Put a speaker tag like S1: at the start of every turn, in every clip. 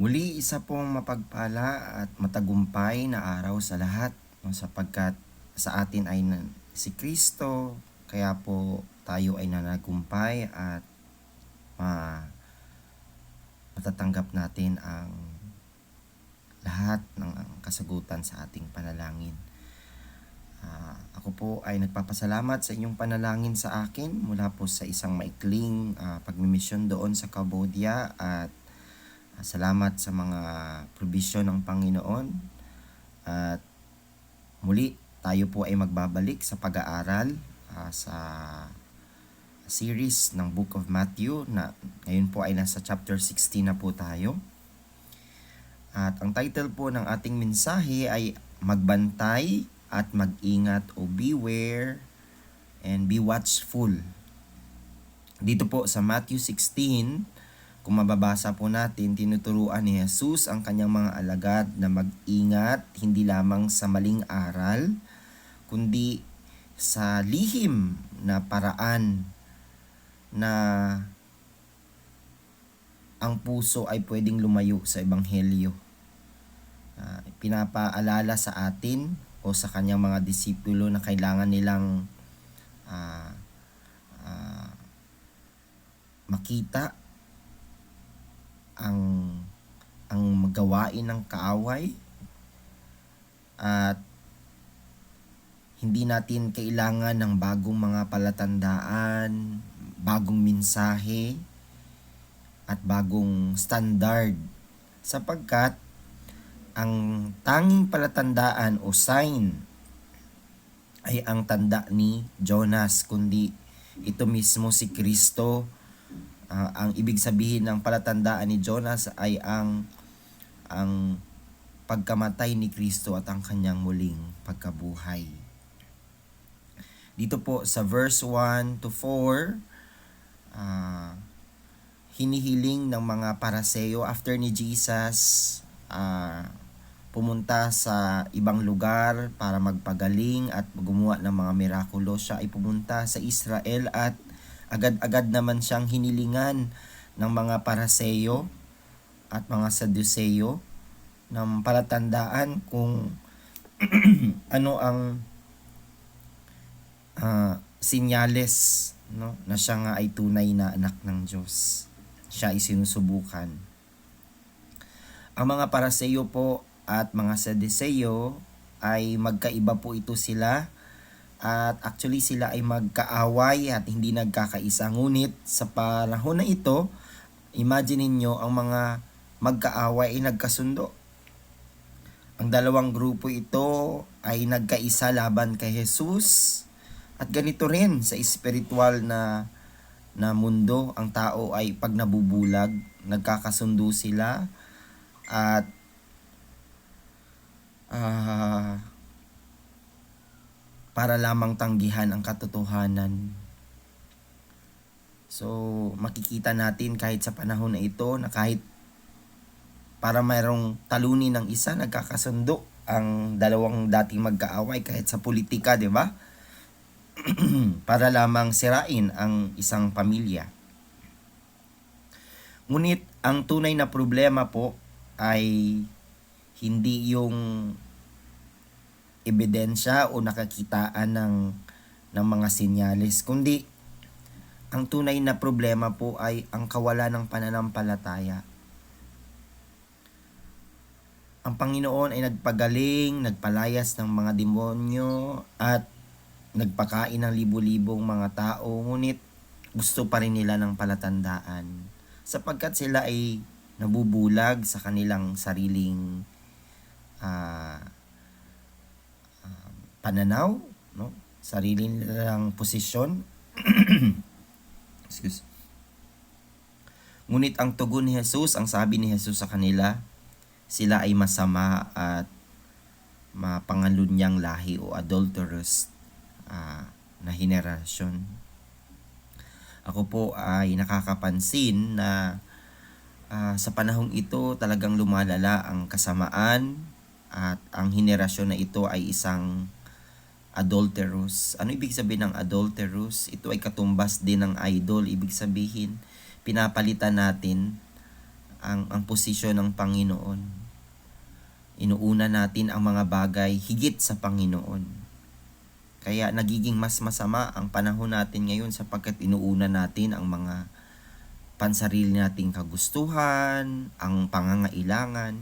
S1: Muli isa pong mapagpala at matagumpay na araw sa lahat no, sapagkat sa atin ay si Kristo kaya po tayo ay nanagumpay at ma matatanggap natin ang lahat ng kasagutan sa ating panalangin. Ah, ako po ay nagpapasalamat sa inyong panalangin sa akin mula po sa isang maikling ah, pagmimisyon doon sa Cambodia at salamat sa mga provision ng Panginoon at muli tayo po ay magbabalik sa pag-aaral ah, sa series ng Book of Matthew na ngayon po ay nasa chapter 16 na po tayo. At ang title po ng ating mensahe ay Magbantay at Mag-ingat o Beware and Be Watchful. Dito po sa Matthew 16, kung mababasa po natin, tinuturuan ni Jesus ang kanyang mga alagad na mag-ingat hindi lamang sa maling aral, kundi sa lihim na paraan na ang puso ay pwedeng lumayo sa ebanghelyo. Ah, pinapaalala sa atin o sa kanyang mga disipulo na kailangan nilang ah, ah, makita ang ang gawain ng kaaway at hindi natin kailangan ng bagong mga palatandaan, bagong mensahe, at bagong standard. Sapagkat ang tanging palatandaan o sign ay ang tanda ni Jonas kundi ito mismo si Kristo Ah, ang ibig sabihin ng palatandaan ni Jonas ay ang ang pagkamatay ni Kristo at ang kanyang muling pagkabuhay. Dito po sa verse 1 to 4, ah, hinihiling ng mga paraseyo after ni Jesus ah, pumunta sa ibang lugar para magpagaling at gumawa ng mga mirakulo. Siya ay pumunta sa Israel at agad-agad naman siyang hinilingan ng mga paraseyo at mga saduseyo ng palatandaan kung ano ang ah, sinyales no na siya nga ay tunay na anak ng Diyos. Siya ay sinusubukan. Ang mga paraseyo po at mga saduseyo ay magkaiba po ito sila at actually sila ay magkaaway at hindi nagkakaisa. Ngunit sa panahon na ito, imagine niyo ang mga magkaaway ay nagkasundo. Ang dalawang grupo ito ay nagkaisa laban kay Jesus at ganito rin sa espiritual na na mundo, ang tao ay pag nabubulag, nagkakasundo sila at ah para lamang tanggihan ang katotohanan. So, makikita natin kahit sa panahon na ito na kahit para mayroong talunin ng isa, nagkakasundo ang dalawang dating magkaaway kahit sa politika, di ba? para lamang sirain ang isang pamilya. Ngunit ang tunay na problema po ay hindi yung ebidensya o nakakitaan ng ng mga senyales kundi ang tunay na problema po ay ang kawalan ng pananampalataya. Ang Panginoon ay nagpagaling, nagpalayas ng mga demonyo at nagpakain ng libu-libong mga tao ngunit gusto pa rin nila ng palatandaan sapagkat sila ay nabubulag sa kanilang sariling pananaw, no? Sarili nilang posisyon. Excuse. Ngunit ang tugon ni Jesus, ang sabi ni Jesus sa kanila, sila ay masama at mapangalunyang lahi o adulterous ah, na henerasyon. Ako po ay nakakapansin na ah, sa panahong ito talagang lumalala ang kasamaan at ang henerasyon na ito ay isang adulterous. Ano ibig sabihin ng adulterous? Ito ay katumbas din ng idol. Ibig sabihin, pinapalitan natin ang, ang posisyon ng Panginoon. Inuuna natin ang mga bagay higit sa Panginoon. Kaya nagiging mas masama ang panahon natin ngayon sapagkat inuuna natin ang mga pansarili nating kagustuhan, ang pangangailangan.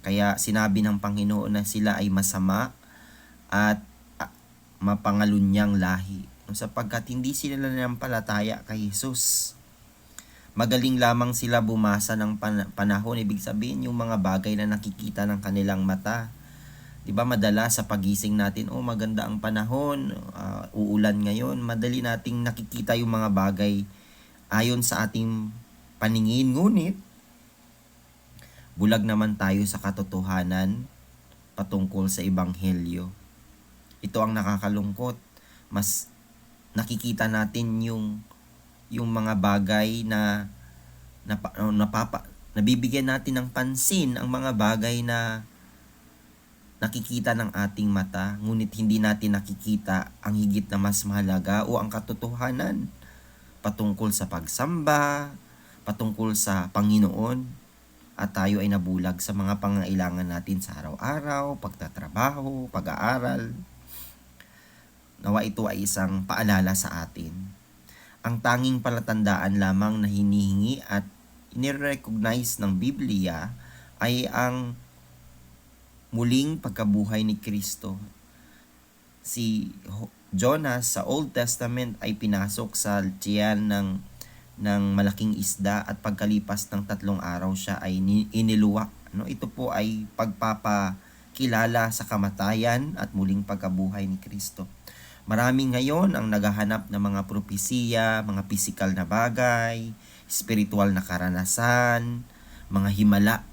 S1: Kaya sinabi ng Panginoon na sila ay masama at mapangalunyang lahi sapagkat hindi sila nanampalataya kay Jesus. Magaling lamang sila bumasa ng pan- panahon, ibig sabihin yung mga bagay na nakikita ng kanilang mata. 'Di ba madalas sa pagising natin, oh maganda ang panahon, uh, uulan ngayon, madali nating nakikita yung mga bagay ayon sa ating paningin ngunit bulag naman tayo sa katotohanan patungkol sa ebanghelyo. Ito ang nakakalungkot. Mas nakikita natin yung yung mga bagay na napa, napapa, nabibigyan natin ng pansin ang mga bagay na nakikita ng ating mata. Ngunit hindi natin nakikita ang higit na mas mahalaga o ang katotohanan patungkol sa pagsamba, patungkol sa Panginoon. At tayo ay nabulag sa mga pangailangan natin sa araw-araw, pagtatrabaho, pag-aaral, Nawa ito ay isang paalala sa atin. Ang tanging palatandaan lamang na hinihingi at inirecognize ng Biblia ay ang muling pagkabuhay ni Kristo. Si Jonas sa Old Testament ay pinasok sa tiyan ng ng malaking isda at pagkalipas ng tatlong araw siya ay iniluwa. No, ito po ay pagpapakilala sa kamatayan at muling pagkabuhay ni Kristo. Marami ngayon ang naghahanap ng mga propesiya, mga pisikal na bagay, spiritual na karanasan, mga himala.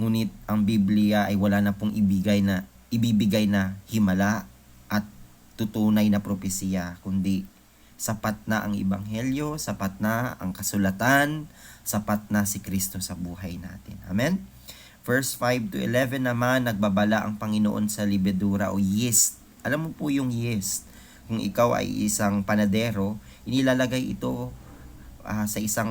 S1: Ngunit ang Biblia ay wala na pong ibigay na ibibigay na himala at tutunay na propesiya, kundi sapat na ang ebanghelyo, sapat na ang kasulatan, sapat na si Kristo sa buhay natin. Amen. Verse 5 to 11 naman, nagbabala ang Panginoon sa libedura o yeast alam mo po yung yeast. Kung ikaw ay isang panadero, inilalagay ito uh, sa isang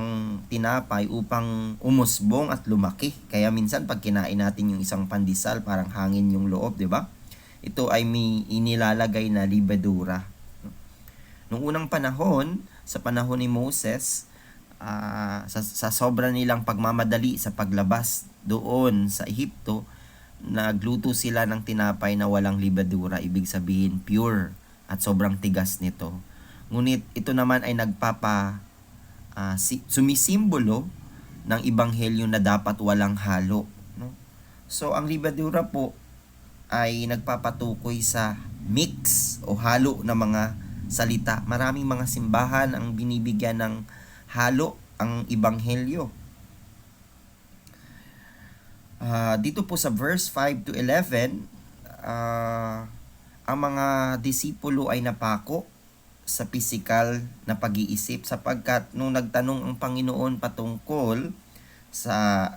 S1: tinapay upang umusbong at lumaki. Kaya minsan pag kinain natin yung isang pandesal, parang hangin yung loob, di ba? Ito ay may inilalagay na libadura. Noong unang panahon, sa panahon ni Moses, uh, sa, sa sobra nilang pagmamadali sa paglabas doon sa Ehipto, nagluto sila ng tinapay na walang libadura, ibig sabihin pure at sobrang tigas nito. Ngunit ito naman ay nagpapa uh, si, sumisimbolo ng ibanghelyo na dapat walang halo. No? So ang libadura po ay nagpapatukoy sa mix o halo ng mga salita. Maraming mga simbahan ang binibigyan ng halo ang ibanghelyo Uh, dito po sa verse 5 to 11, uh, ah, ang mga disipulo ay napako sa pisikal na pag-iisip sapagkat nung nagtanong ang Panginoon patungkol sa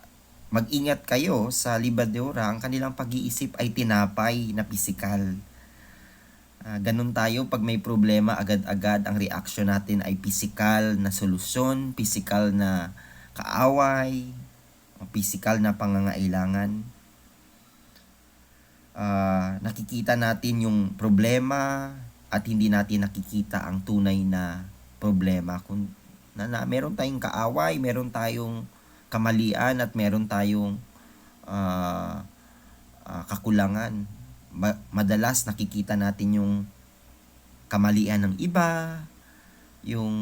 S1: mag-ingat kayo sa libadura, ang kanilang pag-iisip ay tinapay na pisikal. Uh, ganun tayo pag may problema agad-agad ang reaction natin ay pisikal na solusyon, pisikal na kaaway, physical na pangangailangan. Uh, nakikita natin yung problema at hindi natin nakikita ang tunay na problema. Kung na, na meron tayong kaaway, meron tayong kamalian at meron tayong uh, uh, kakulangan. Ma- madalas nakikita natin yung kamalian ng iba, yung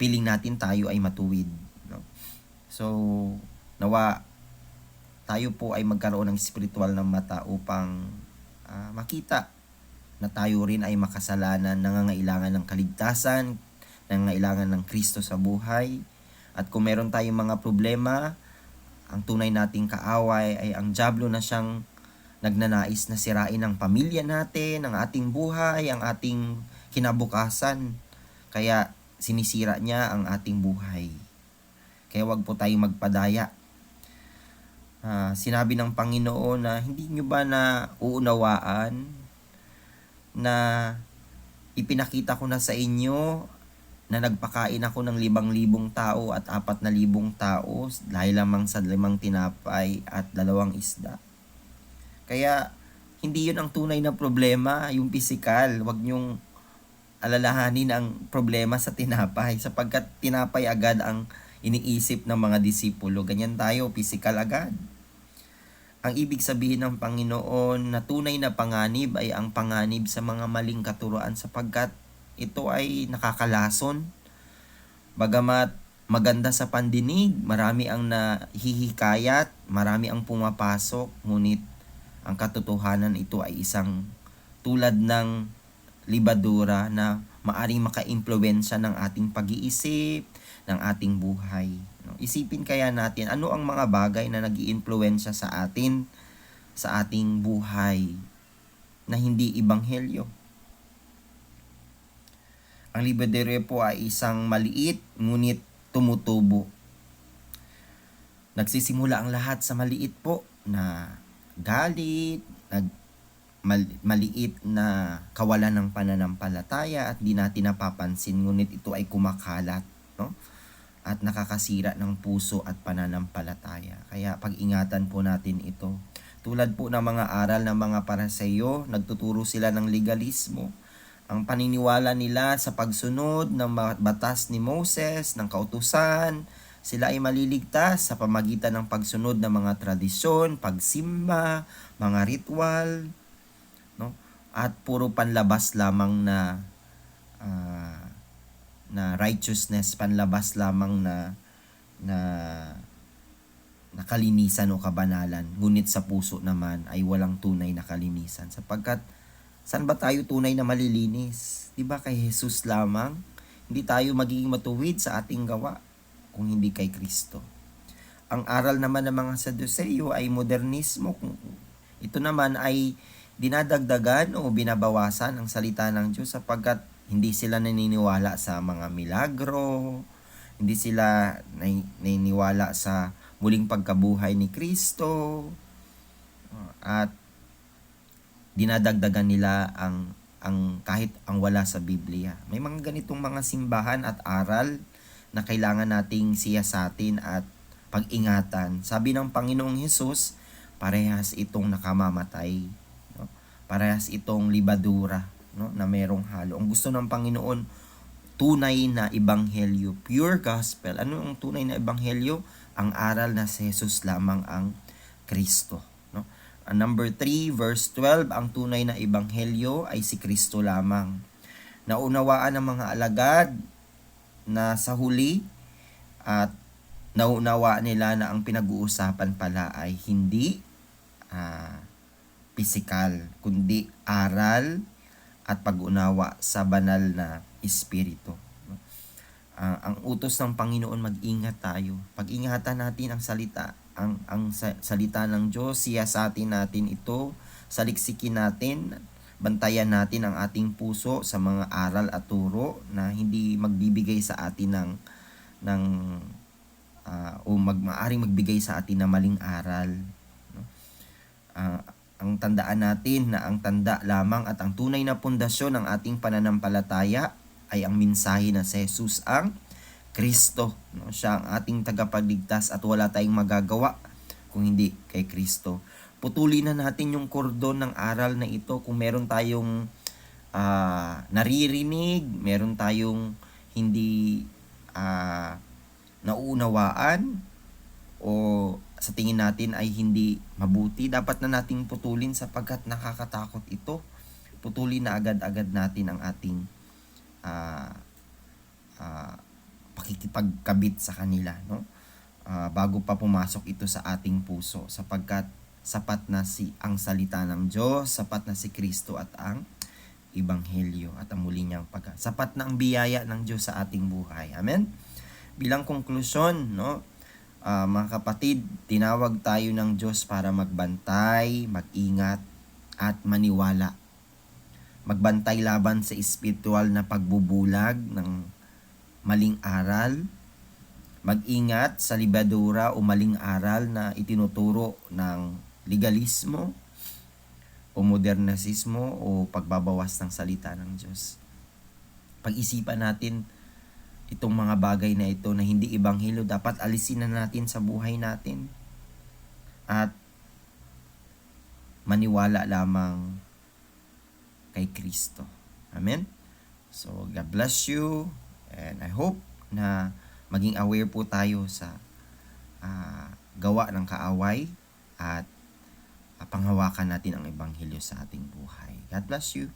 S1: piling natin tayo ay matuwid. No? So, Nawa tayo po ay magkaroon ng spiritual na mata upang uh, makita na tayo rin ay makasalanan, nangangailangan ng kaligtasan, nangangailangan ng Kristo sa buhay. At kung meron tayong mga problema, ang tunay nating kaaway ay ang jablo na siyang nagnanais na sirain ang pamilya natin, ang ating buhay, ang ating kinabukasan. Kaya sinisira niya ang ating buhay. Kaya wag po tayong magpadaya uh, sinabi ng Panginoon na hindi nyo ba na uunawaan na ipinakita ko na sa inyo na nagpakain ako ng limang libong tao at apat na libong tao dahil lamang sa limang tinapay at dalawang isda. Kaya hindi yun ang tunay na problema, yung physical. Huwag niyong alalahanin ang problema sa tinapay sapagkat tinapay agad ang iniisip ng mga disipulo. Ganyan tayo, physical agad. Ang ibig sabihin ng Panginoon na tunay na panganib ay ang panganib sa mga maling katuroan sapagkat ito ay nakakalason. Bagamat maganda sa pandinig, marami ang nahihikayat, marami ang pumapasok, ngunit ang katotohanan ito ay isang tulad ng libadura na maaring maka-impluensya ng ating pag-iisip, ng ating buhay. Isipin kaya natin ano ang mga bagay na nag iimpluwensya sa atin sa ating buhay na hindi ibanghelyo. Ang libadere po ay isang maliit ngunit tumutubo. Nagsisimula ang lahat sa maliit po na galit, nag mal- maliit na kawalan ng pananampalataya at di natin napapansin ngunit ito ay kumakalat, no? At nakakasira ng puso at pananampalataya. Kaya pag-ingatan po natin ito. Tulad po ng mga aral ng mga paraseyo, nagtuturo sila ng legalismo ang paniniwala nila sa pagsunod ng batas ni Moses, ng kautusan, sila ay maliligtas sa pamagitan ng pagsunod ng mga tradisyon, pagsimba, mga ritual, no? At puro panlabas lamang na uh, na righteousness, panlabas lamang na na nakalinisan o kabanalan. Ngunit sa puso naman ay walang tunay na kalinisan sapagkat Saan ba tayo tunay na malilinis? Di ba kay Jesus lamang? Hindi tayo magiging matuwid sa ating gawa kung hindi kay Kristo. Ang aral naman ng mga Saduseo ay modernismo. Ito naman ay dinadagdagan o binabawasan ang salita ng Diyos sapagkat hindi sila naniniwala sa mga milagro, hindi sila naniniwala sa muling pagkabuhay ni Kristo, at dinadagdagan nila ang ang kahit ang wala sa Biblia. May mga ganitong mga simbahan at aral na kailangan nating siyasatin at pag-ingatan. Sabi ng Panginoong Hesus, parehas itong nakamamatay. No? Parehas itong libadura no? na merong halo. Ang gusto ng Panginoon, tunay na ebanghelyo, pure gospel. Ano ang tunay na ebanghelyo? Ang aral na si Jesus lamang ang Kristo. Ang number 3, verse 12, ang tunay na ebanghelyo ay si Kristo lamang. Naunawaan ng mga alagad na sa huli at naunawa nila na ang pinag-uusapan pala ay hindi uh, physical, kundi aral at pag-unawa sa banal na espiritu. Uh, ang utos ng Panginoon mag-ingat tayo. Pag-ingatan natin ang salita ang, ang salita ng Diyos, siyasatin natin ito, saliksikin natin, bantayan natin ang ating puso sa mga aral at turo na hindi magbibigay sa atin ng ng uh, o mag maaring magbigay sa atin ng maling aral. No? Uh, ang tandaan natin na ang tanda lamang at ang tunay na pundasyon ng ating pananampalataya ay ang mensahe na si Jesus ang Kristo. No? Siya ang ating tagapagligtas at wala tayong magagawa kung hindi kay Kristo. Putulin na natin yung kordon ng aral na ito kung meron tayong uh, naririnig, meron tayong hindi uh, nauunawaan o sa tingin natin ay hindi mabuti, dapat na nating putulin sapagkat nakakatakot ito. Putulin na agad-agad natin ang ating uh, uh, pakikipagkabit sa kanila no? Uh, bago pa pumasok ito sa ating puso sapagkat sapat na si ang salita ng Diyos sapat na si Kristo at ang ebanghelyo at ang muli niyang pag sapat na ang biyaya ng Diyos sa ating buhay. Amen? Bilang konklusyon no uh, mga kapatid tinawag tayo ng Diyos para magbantay magingat at maniwala magbantay laban sa espiritual na pagbubulag ng maling aral, mag-ingat sa libadura o maling aral na itinuturo ng legalismo o modernasismo o pagbabawas ng salita ng Diyos. Pag-isipan natin itong mga bagay na ito na hindi ibanghelo dapat alisin na natin sa buhay natin at maniwala lamang kay Kristo. Amen? So, God bless you and I hope na maging aware po tayo sa ah, gawa ng kaaway at ah, panghawakan natin ang ebanghelyo sa ating buhay. God bless you.